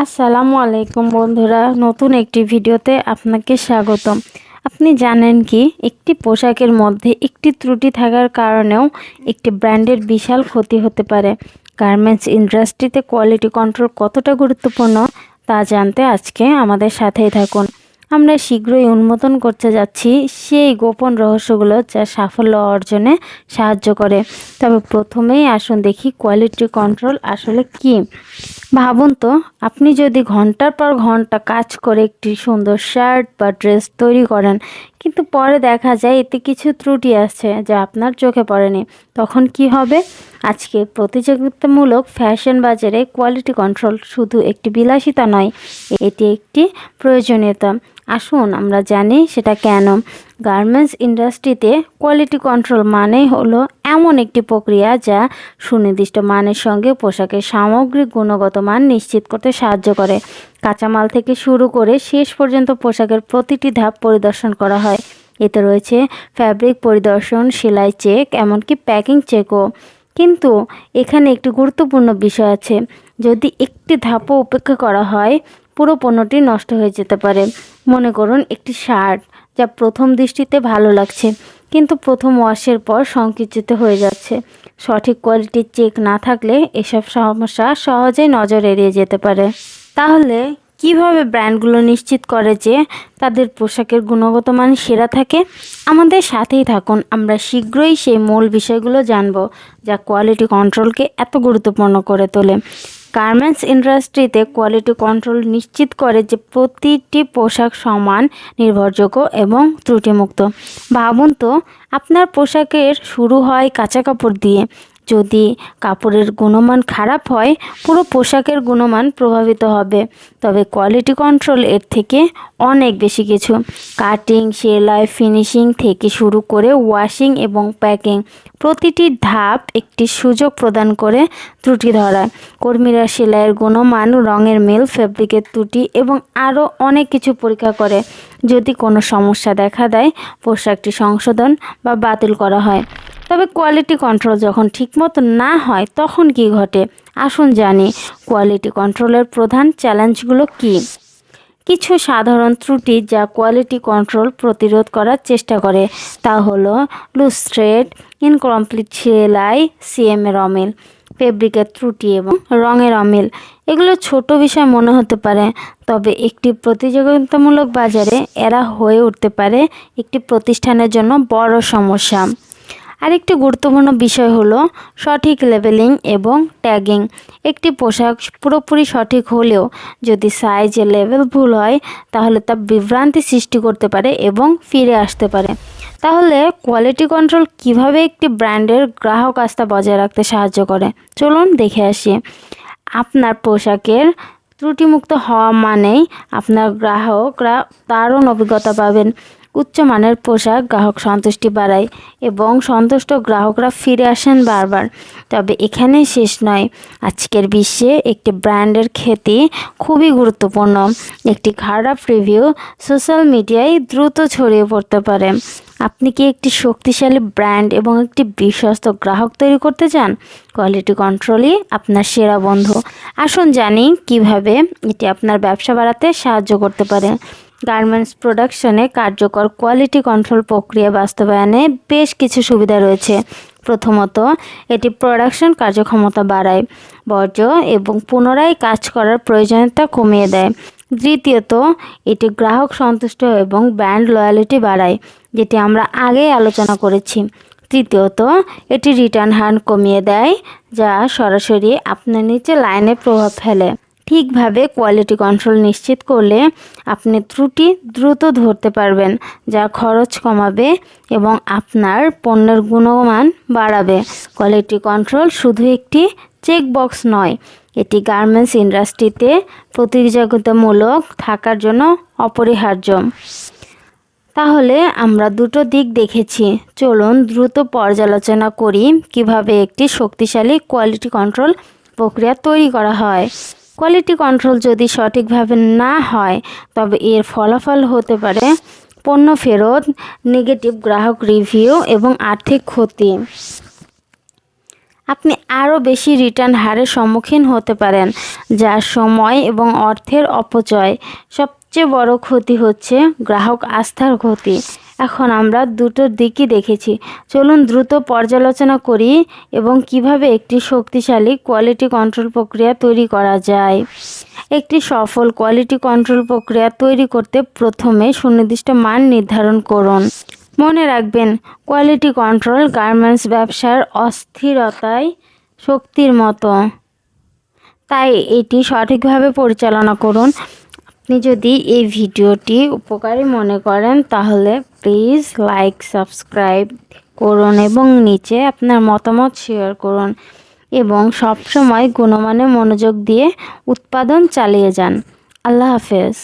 আসসালামু আলাইকুম বন্ধুরা, নতুন একটি ভিডিওতে আপনাকে স্বাগতম। আপনি জানেন কি, একটি পোশাকের মধ্যে একটি ত্রুটি থাকার কারণেও একটি ব্র্যান্ডের বিশাল ক্ষতি হতে পারে। গার্মেন্টস ইন্ডাস্ট্রিতে কোয়ালিটি কন্ট্রোল কতটা গুরুত্বপূর্ণ, তা জানতে আজকে আমাদের সাথেই থাকুন। আমরা শীঘ্রই উন্মোচন করতে যাচ্ছি সেই গোপন রহস্যগুলো যা সাফল্য অর্জনে সাহায্য করে। তবে প্রথমেই আসুন দেখি কোয়ালিটি কন্ট্রোল আসলে কি। ভাবুন তো, আপনি যদি ঘণ্টার পর ঘণ্টা কাজ করে একটি সুন্দর শার্ট বা ড্রেস তৈরি করেন, কিন্তু পরে দেখা যায় এতে কিছু ত্রুটি আছে যা আপনার চোখে পড়েনি, তখন কি হবে? আজকে প্রতিযোগিতামূলক ফ্যাশন বাজারে কোয়ালিটি কন্ট্রোল শুধু একটি বিলাসিতা নয়, এটি একটি প্রয়োজনীয়তা। আসুন আমরা জানি সেটা কেন। গার্মেন্টস ইন্ডাস্ট্রিতে কোয়ালিটি কন্ট্রোল মানেই হলো এমন একটি প্রক্রিয়া যা সুনির্দিষ্ট মানের সঙ্গে পোশাকের সামগ্রিক গুণগত মান নিশ্চিত করতে সাহায্য করে। কাঁচামাল থেকে শুরু করে শেষ পর্যন্ত পোশাকের প্রতিটি ধাপ পরিদর্শন করা হয়। এতে রয়েছে ফ্যাব্রিক পরিদর্শন, সেলাই চেক এমনকি প্যাকিং চেকও কিন্তু এখানে একটি গুরুত্বপূর্ণ বিষয় আছে। যদি একটি ধাপও উপেক্ষা করা হয়, পুরো পণ্যটি নষ্ট হয়ে যেতে পারে। মনে করুন একটি শার্ট। যা প্রথম দৃষ্টিতে ভালো লাগছে, কিন্তু প্রথম ওয়াশের পর সংকুচিত হয়ে যাচ্ছে। সঠিক কোয়ালিটির চেক না থাকলে এসব সমস্যা সহজেই নজর এড়িয়ে যেতে পারে। তাহলে কীভাবে ব্র্যান্ডগুলো নিশ্চিত করে যে তাদের পোশাকের গুণগত মান সেরা থাকে? আমাদের সাথেই থাকুন, আমরা শীঘ্রই সেই মূল বিষয়গুলো জানব, যা কোয়ালিটি কন্ট্রোলকে এত গুরুত্বপূর্ণ করে তোলে। গার্মেন্টস ইন্ডাস্ট্রিতে কোয়ালিটি কন্ট্রোল নিশ্চিত করে যে প্রতিটি পোশাক সমান, নির্ভরযোগ্য এবং ত্রুটিমুক্ত। ভাবুন তো, আপনার পোশাকের শুরু হয় কাঁচা কাপড় দিয়ে। যদি কাপড়ের গুণমান খারাপ হয়, পুরো পোশাকের গুণমান প্রভাবিত হবে। তবে কোয়ালিটি কন্ট্রোল এর থেকে অনেক বেশি কিছু। কাটিং সেলাই ফিনিশিং থেকে শুরু করে ওয়াশিং এবং প্যাকিং প্রতিটি ধাপ একটি সুযোগ প্রদান করে ত্রুটি ধরায় কর্মীরা সেলাইয়ের গুণমান, রঙের মেল ফেব্রিকের ত্রুটি এবং আরও অনেক কিছু পরীক্ষা করে। যদি কোনো সমস্যা দেখা দেয়, পোশাকটি সংশোধন বা বাতিল করা হয়। তবে কোয়ালিটি কন্ট্রোল যখন ঠিকমতো না হয়, তখন কি ঘটে? আসুন জানি কোয়ালিটি কন্ট্রোলের প্রধান চ্যালেঞ্জগুলো কী? কিছু সাধারণ ত্রুটি যা কোয়ালিটি কন্ট্রোল প্রতিরোধ করার চেষ্টা করে, তা হলো লুজ থ্রেড ইনকমপ্লিট সেলাই সিএমের অমিল ফেব্রিকের ত্রুটি এবং রঙের অমিল। এগুলো ছোট বিষয় মনে হতে পারে, তবে একটি প্রতিযোগিতামূলক বাজারে এরা হয়ে উঠতে পারে একটি প্রতিষ্ঠানের জন্য বড় সমস্যা। আরেকটি গুরুত্বপূর্ণ বিষয় হলো সঠিক লেবেলিং এবং ট্যাগিং। একটি পোশাক পুরোপুরি সঠিক হলেও যদি সাইজে লেভেল ভুল হয়, তাহলে তা বিভ্রান্তি সৃষ্টি করতে পারে এবং ফিরে আসতে পারে। তাহলে কোয়ালিটি কন্ট্রোল কীভাবে একটি ব্র্যান্ডের গ্রাহক আস্থা বজায় রাখতে সাহায্য করে? চলুন দেখে আসি। আপনার পোশাকের ত্রুটিমুক্ত হওয়া মানেই আপনার গ্রাহকরা দারুণ অভিজ্ঞতা পাবেন। উচ্চমানের পোশাক গ্রাহক সন্তুষ্টি বাড়ায় এবং সন্তুষ্ট গ্রাহকরা ফিরে আসেন বারবার। তবে এখানে শেষ নয়, আজকের বিশ্বে একটি ব্র্যান্ডের খ্যাতি খুবই গুরুত্বপূর্ণ। একটি খারাপ রিভিউ সোশ্যাল মিডিয়ায় দ্রুত ছড়িয়ে পড়তে পারে। আপনি কি একটি শক্তিশালী ব্র্যান্ড এবং একটি বিশ্বস্ত গ্রাহক তৈরি করতে চান? কোয়ালিটি কন্ট্রোলই আপনার সেরা বন্ধু। আসুন জানি কীভাবে এটি আপনার ব্যবসা বাড়াতে সাহায্য করতে পারে। গার্মেন্টস প্রোডাকশনে কার্যকর কোয়ালিটি কন্ট্রোল প্রক্রিয়া বাস্তবায়নে বেশ কিছু সুবিধা রয়েছে। প্রথমত, এটি প্রোডাকশন কার্যক্ষমতা বাড়ায়, বর্জ্য এবং পুনরায় কাজ করার প্রয়োজনীয়তা কমিয়ে দেয়। দ্বিতীয়ত, এটি গ্রাহক সন্তুষ্ট এবং ব্র্যান্ড লয়ালিটি বাড়ায়, যেটি আমরা আগেই আলোচনা করেছি। তৃতীয়ত, এটি রিটার্ন হার কমিয়ে দেয়, যা সরাসরি আপনার নিচে লাইনে প্রভাব ফেলে। ঠিকভাবে কোয়ালিটি কন্ট্রোল নিশ্চিত করলে আপনি ত্রুটি দ্রুত ধরতে পারবেন, যা খরচ কমাবে এবং আপনার পণ্যের গুণমান বাড়াবে। কোয়ালিটি কন্ট্রোল শুধু একটি চেক বক্স নয়, এটি গার্মেন্টস ইন্ডাস্ট্রিতে প্রতিযোগিতামূলক থাকার জন্য অপরিহার্য। তাহলে আমরা দুটো দিক দেখেছি। চলুন দ্রুত পর্যালোচনা করি কীভাবে একটি শক্তিশালী কোয়ালিটি কন্ট্রোল প্রক্রিয়া তৈরি করা হয়। কোয়ালিটি কন্ট্রোল যদি সঠিকভাবে না হয়, তবে এর ফলাফল হতে পারে পণ্য ফেরত নেগেটিভ গ্রাহক রিভিউ এবং আর্থিক ক্ষতি। আপনি আরও বেশি রিটার্ন হারের সম্মুখীন হতে পারেন, যা সময় এবং অর্থের অপচয়। সবচেয়ে বড় ক্ষতি হচ্ছে গ্রাহক আস্থার ক্ষতি। এখন আমরা দুটোর দিকই দেখেছি। চলুন দ্রুত পর্যালোচনা করি এবং কীভাবে একটি শক্তিশালী কোয়ালিটি কন্ট্রোল প্রক্রিয়া তৈরি করা যায়। একটি সফল কোয়ালিটি কন্ট্রোল প্রক্রিয়া তৈরি করতে প্রথমে সুনির্দিষ্ট মান নির্ধারণ করুন। মনে রাখবেন কোয়ালিটি কন্ট্রোল গার্মেন্টস ব্যবসার অস্থিরতায় শক্তির মতো। তাই এটি সঠিকভাবে পরিচালনা করুন। আপনি যদি এই ভিডিওটি উপকারী মনে করেন, তাহলে প্লিজ লাইক সাবস্ক্রাইব করুন এবং নিচে আপনার মতামত শেয়ার করুন এবং সবসময় গুণমানে মনোযোগ দিয়ে উৎপাদন চালিয়ে যান। আল্লাহ হাফেজ।